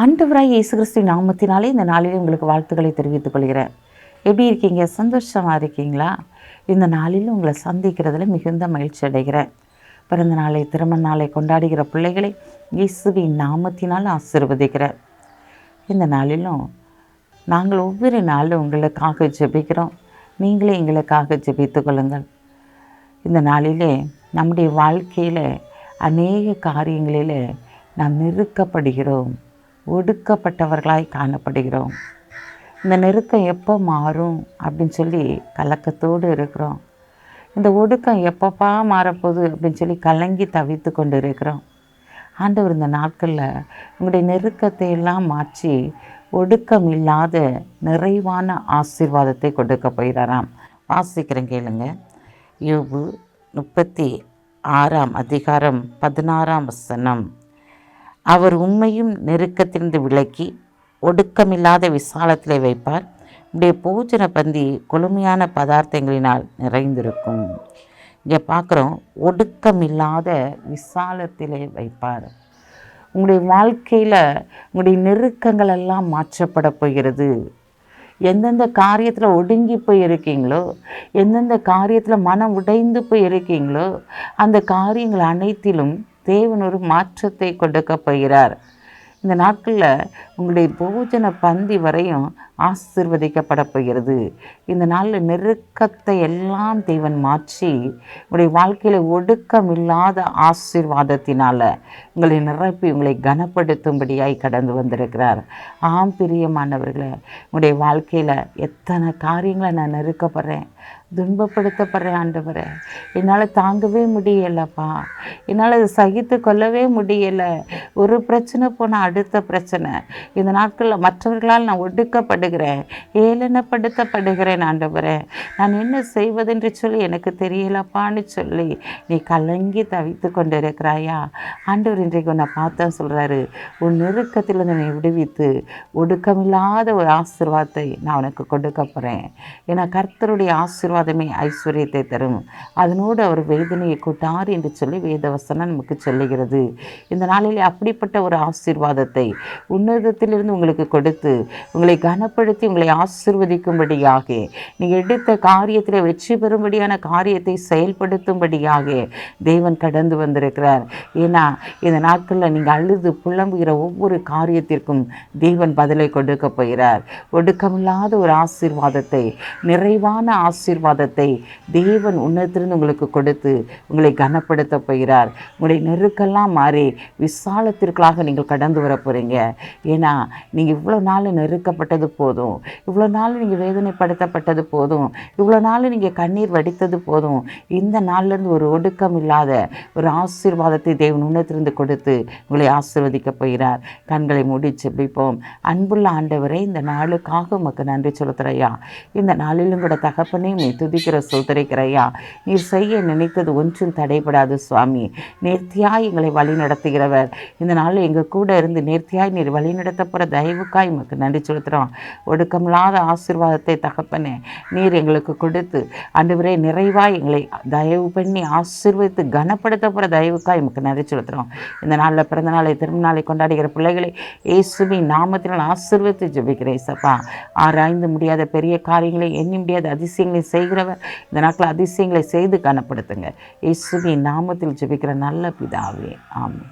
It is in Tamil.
ஆண்டவராய் இயேசு கிறிஸ்து நாமத்தினாலே இந்த நாளிலே உங்களுக்கு வாழ்த்துக்களை தெரிவித்துக் கொள்கிறேன். எப்படி இருக்கீங்க? சந்தோஷமாக இருக்கீங்களா? இந்த நாளில் உங்களை சந்திக்கிறதுல மிகுந்த மகிழ்ச்சி அடைகிறேன். பிறந்த நாளை திருமண நாளை கொண்டாடுகிற பிள்ளைகளை இயேசுவின் நாமத்தினால் ஆசிர்வதிக்கிறேன். இந்த நாளிலும் நாங்கள் ஒவ்வொரு நாளும் உங்களுக்காக ஜெபிக்கிறோம். நீங்களே எங்களுக்காக ஜெபித்து கொள்ளுங்கள். இந்த நாளிலே நம்முடைய வாழ்க்கையில் அநேக காரியங்களில் நாம் நெருக்கப்படுகிறோம் ஒடுக்கப்பட்டவர்களாய் காணப்படுகிறோம். இந்த நெருக்கம் எப்போ மாறும் அப்படின்னு சொல்லி கலக்கத்தோடு இருக்கிறோம். இந்த ஒடுக்கம் எப்பப்பா மாறப்போகுது அப்படின்னு சொல்லி கலங்கி தவித்து கொண்டு இருக்கிறோம் ஆண்டவர் இந்த நாட்களில் உங்களுடைய நெருக்கத்தை எல்லாம் மாற்றி ஒடுக்கம் இல்லாத நிறைவான ஆசீர்வாதத்தை கொடுக்க போகிறாராம். வாசிக்கிறேன் கேளுங்க. யோபு முப்பத்தி ஆறாம் அதிகாரம் பதினாறாம் வசனம். அவர் உண்மையும் நெருக்கத்திலிருந்து விலக்கி ஒடுக்கமில்லாத விசாலத்திலே வைப்பார். உடைய போஜன பந்தி கொழுமையான பதார்த்தங்களினால் நிறைந்திருக்கும். இங்கே பார்க்குறோம் ஒடுக்கமில்லாத விசாலத்திலே வைப்பார். உங்களுடைய வாழ்க்கையில் உங்களுடைய நெருக்கங்கள் எல்லாம் மாற்றப்பட போகிறது. எந்தெந்த காரியத்தில் ஒடுங்கி போய் இருக்கீங்களோ எந்தெந்த காரியத்தில் மனம் உடைந்து போய் இருக்கீங்களோ அந்த காரியங்கள் அனைத்திலும் தேவன் ஒரு மாற்றத்தை கொடுக்க போகிறார். இந்த நாட்களில் உங்களுடைய போஜன பந்தி வரையும் ஆசிர்வதிக்கப்பட போகிறது. இந்த நாளில் நெருக்கத்தை எல்லாம் தேவன் மாற்றி உங்களுடைய வாழ்க்கையில் ஒடுக்கம் இல்லாத ஆசீர்வாதத்தினால் உங்களை நிரப்பி உங்களை கனப்படுத்தும்படியாய் கடந்து வந்திருக்கிறார். ஆம் பிரியமானவர்களே உங்களுடைய வாழ்க்கையில் எத்தனை காரியங்களை நான் நெருக்கப்படுறேன் துன்பப்படுத்தப்படுறேன் ஆண்டவரை. என்னால் தாங்கவே முடியலப்பா. என்னால் அதை சகித்து கொள்ளவே முடியலை. ஒரு பிரச்சனை போனால் அடுத்த பிரச்சனை. இந்த நாட்களில் மற்றவர்களால் நான் ஒடுக்கப்படுகிறேன். ஏளனப்படுத்தப்படுகிறேன் ஆண்டவரை. நான் என்ன செய்வதென்று சொல்லி எனக்கு தெரியலப்பான்னு சொல்லி நீ கலங்கி தவித்து கொண்டு இருக்கிறாயா ஆண்டவர் இன்றைக்கு உன்னை பார்த்தா சொல்கிறாரு உன் நெருக்கத்தில் என்னை விடுவித்து ஒடுக்கமில்லாத ஒரு ஆசீர்வாதத்தை நான் உனக்கு கொடுக்க போகிறேன் ஏன்னா கர்த்தருடைய ஆசீர்வாதமே ஐஸ்வர்யத்தை தரும். அதனோடு அவர் வேதனையை கூட்டார் என்று சொல்லி வேதவசனம் நமக்கு சொல்லுகிறது. இந்த நாளில் அப்படிப்பட்ட ஒரு ஆசீர்வாதத்தை உன்னதத்திலிருந்து உங்களுக்கு கொடுத்து உங்களை கனப்படுத்தி உங்களை ஆசிர்வதிக்கும்படியாக நீங்கள் எடுத்த காரியத்தில் வெற்றி பெறும்படியான காரியத்தை செயல்படுத்தும்படியாக தேவன் கடந்து வந்திருக்கிறார். ஏன்னா இந்த நாட்களில் நீங்கள் அழுது புலம்புகிற ஒவ்வொரு காரியத்திற்கும் தேவன் பதிலை கொடுக்க போகிறார். ஒடுக்கமில்லாத ஒரு ஆசீர்வாதத்தை நிறைவான ஆசீர்வாதம் ஆசீர்வாதத்தை தேவன் உன்னத்திலிருந்து உங்களுக்கு கொடுத்து உங்களை கனப்படுத்த போகிறார். உங்களுடைய நெருக்கெல்லாம் மாறி விசாலத்திற்களாக நீங்கள் கடந்து வர போகிறீங்க ஏன்னா நீங்கள் இவ்வளோ நாள் நெருக்கப்பட்டது போதும். இவ்வளோ நாள் நீங்கள் வேதனைப்படுத்தப்பட்டது போதும். இவ்வளோ நாள் நீங்கள் கண்ணீர் வடித்தது போதும். இந்த நாள்லேருந்து ஒரு ஒடுக்கம் இல்லாத ஒரு ஆசீர்வாதத்தை தேவன் உன்னத்திலிருந்து கொடுத்து உங்களை ஆசீர்வதிக்க போகிறார். கண்களை மூடி செபிப்போம். அன்புள்ள ஆண்டவரே இந்த நாளுக்காக உமக்கு நன்றி செலுத்துறையா இந்த நாளிலும் கூட தகப்பனையும் நீ துதிக்கிற சோதரிக்கிறையா? நீர் செய்ய நினைத்தது ஒன்றும் தடைபடாது சுவாமி. நேர்த்தியாய் எங்களை வழி நடத்துகிறவர் இந்த நாளில் எங்கள் கூட இருந்து நேர்த்தியாய் நீர் வழி நடத்த போகிற தயவுக்காய் உமக்கு நன்றி செலுத்துகிறோம் ஒடுக்கமில்லாத ஆசீர்வாதத்தை தகப்பனே நீர் எங்களுக்கு கொடுத்து ஆண்டவரே நிறைவாக எங்களை தயவு பண்ணி ஆசீர்வதித்து கனப்படுத்த போகிற தயவுக்காய் உமக்கு நன்றி செலுத்துகிறோம் இந்த நாளில் பிறந்த நாளை திரும்ப நாளை கொண்டாடுகிற பிள்ளைகளை இயேசுவின் நாமத்தினால் ஆசீர்வதித்து ஜெபிக்கிறேன் சப்பா ஆராய்ந்து முடியாத பெரிய காரியங்களை எண்ணி முடியாத அதிசயங்களை செய்கிறவர் இந்த நாட்கள் அதிசயங்களை செய்து கனப்படுத்துங்க இயேசுவின் நாமத்தில் ஜெபிக்கிற நல்ல பிதாவே. ஆமாம்